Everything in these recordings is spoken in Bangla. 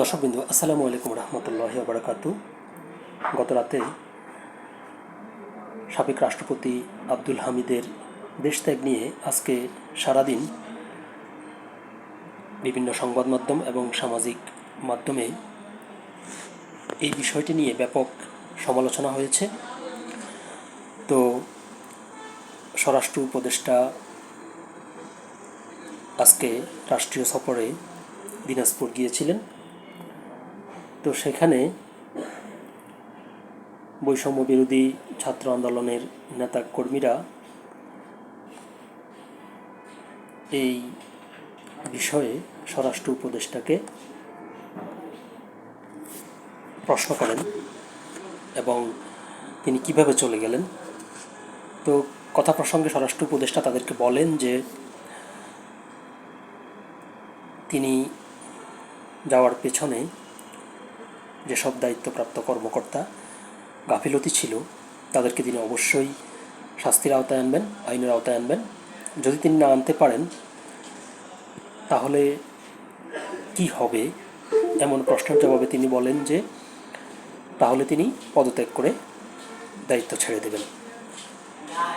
দর্শকবিন্দু, আসসালামু আলাইকুম রহমতুল্লাহ বারাকাতু। গত রাতে সাবেক রাষ্ট্রপতি আব্দুল হামিদের দেশত্যাগ নিয়ে আজকে সারাদিন বিভিন্ন সংবাদ মাধ্যম এবং সামাজিক মাধ্যমে এই বিষয়টি নিয়ে ব্যাপক সমালোচনা হয়েছে। তো স্বরাষ্ট্র উপদেষ্টা আজকে রাষ্ট্রীয় সফরে দিনাজপুর গিয়েছিলেন। তো সেখানে বৈষম্য বিরোধী ছাত্র আন্দোলনের নেতা কর্মীরা এই বিষয়ে স্বরাষ্ট্র উপদেষ্টাকে প্রশ্ন করেন এবং তিনি কীভাবে চলে গেলেন। তো কথা প্রসঙ্গে স্বরাষ্ট্র উপদেষ্টা তাদেরকে বলেন যে তিনি যাওয়ার পেছনে যেসব দায়িত্বপ্রাপ্ত কর্মকর্তা গাফিলতি ছিল, তাদেরকে তিনি অবশ্যই শাস্তির আওতায় আনবেন, আইনের আওতায় আনবেন। যদি তিনি না আনতে পারেন, তাহলে কি হবে? এমন প্রশ্নের জবাবে তিনি বলেন যে, তাহলে তিনি পদত্যাগ করে দায়িত্ব ছেড়ে দেবেন।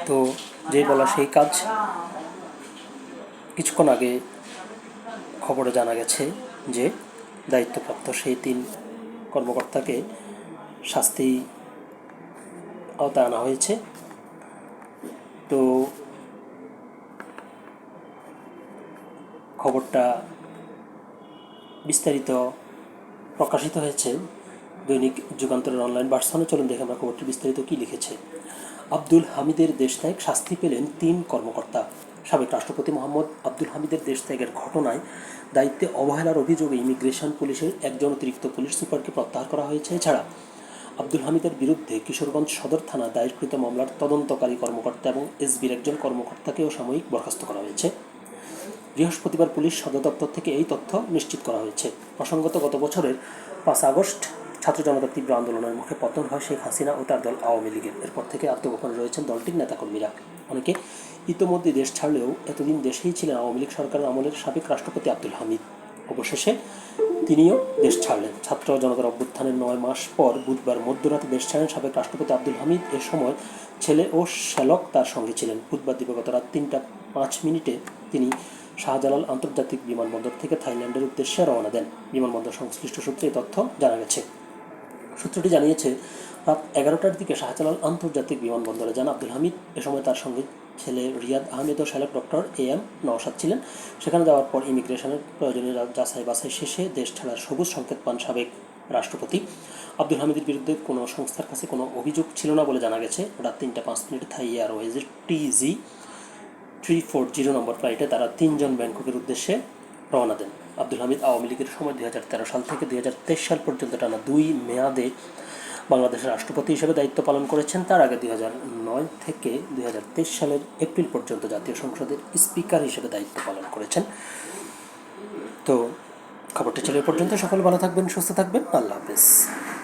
তো যে বলা সেই কাজ। কিছুক্ষণ আগে খবরে জানা গেছে যে, দায়িত্বপ্রাপ্ত সেই তিন কর্মকর্তাকে শাস্তি আওতায় আনা হয়েছে। তো খবরটা বিস্তারিত প্রকাশিত হয়েছে। দৈনিক যুগান্তরের অনলাইন ভার্সনে চলুন দেখে আমরা খবরটি বিস্তারিত কী লিখেছে। আব্দুল হামিদের দেশত্যাগ শাস্তি পেলেন তিন কর্মকর্তা। সাবেক রাষ্ট্রপতি মোহাম্মদ আব্দুল হামিদের দেশত্যাগের ঘটনায় দায়িত্বে অবহেলার অভিযোগে ইমিগ্রেশন পুলিশের একজন অতিরিক্ত পুলিশ সুপারকে প্রত্যাহার করা হয়েছে। এছাড়া আব্দুল হামিদের বিরুদ্ধে কিশোরগঞ্জ সদর থানা দায়েরকৃত মামলার তদন্তকারী কর্মকর্তা এবং এসবির একজন কর্মকর্তাকেও সাময়িক বরখাস্ত করা হয়েছে। বৃহস্পতিবার পুলিশ সদর দপ্তর থেকে এই তথ্য নিশ্চিত করা হয়েছে। প্রসঙ্গত গত বছরের পাঁচ আগস্ট ছাত্র জনতার তীব্র আন্দোলনের মুখে পতন হয় শেখ হাসিনা ও তার দল আওয়ামী লীগের। এরপর থেকে আত্মগোপনে রয়েছেন দলটির নেতাকর্মীরা। অনেকে ইতোমধ্যে দেশ ছাড়লেও এতদিন দেশেই ছিলেন আওয়ামী লীগ সরকারের আমলের সাবেক রাষ্ট্রপতি আব্দুল হামিদ। অবশেষে তিনিও দেশ ছাড়লেন। ছাত্র জনতার অভ্যুত্থানের নয় মাস পর বুধবার মধ্যরাতে দেশ ছাড়েন সাবেক রাষ্ট্রপতি আব্দুল হামিদ। এ সময় ছেলে ও শ্যালক তার সঙ্গে ছিলেন। বুধবার দিবাগত রাত তিনটা পাঁচ মিনিটে তিনি শাহজালাল আন্তর্জাতিক বিমানবন্দর থেকে থাইল্যান্ডের উদ্দেশ্যে রওনা দেন। বিমানবন্দর সংশ্লিষ্ট সূত্রে তথ্য জানা গেছে। সূত্রটি জানিয়েছে, রাত এগারোটার দিকে শাহজালাল আন্তর্জাতিক বিমানবন্দরে যান আব্দুল হামিদ। এ সময় তার সঙ্গে ছেলে রিয়াদ আহমেদ ও Salek doctor A M Naushad ছিলেন। সেখানে যাওয়ার পর ইমিগ্রেশনের প্রয়োজনীয় যাচাই বাছাই শেষে দেশ ছাড়ার সবুজ সংকেত পান সাবেক রাষ্ট্রপতি। আব্দুল হামিদের বিরুদ্ধে কোনো সংস্থার কাছে কোনো অভিযোগ ছিল না বলে জানা গেছে। রাত তিনটা পাঁচ মিনিটে থাই এয়ারওয়েজের টিজি থ্রি ফোর জিরো নম্বর ফ্লাইটে তারা তিনজন ব্যাংককের উদ্দেশ্যে রওনা দেন। আব্দুল হামিদ আওয়ামী লীগের সময় দুই হাজার তেরো সাল থেকে দুই হাজার তেইশ সাল পর্যন্ত টানা দুই মেয়াদে বাংলাদেশের রাষ্ট্রপতি হিসেবে দায়িত্ব পালন করেছেন। তার আগে দুই নয় থেকে দুই হাজার তেইশ সালের এপ্রিল পর্যন্ত জাতীয় সংসদের স্পিকার হিসেবে দায়িত্ব পালন করেছেন। তো খবরটি এ পর্যন্ত। সকলে ভালো থাকবেন, সুস্থ থাকবেন। আল্লাহ হাফেজ।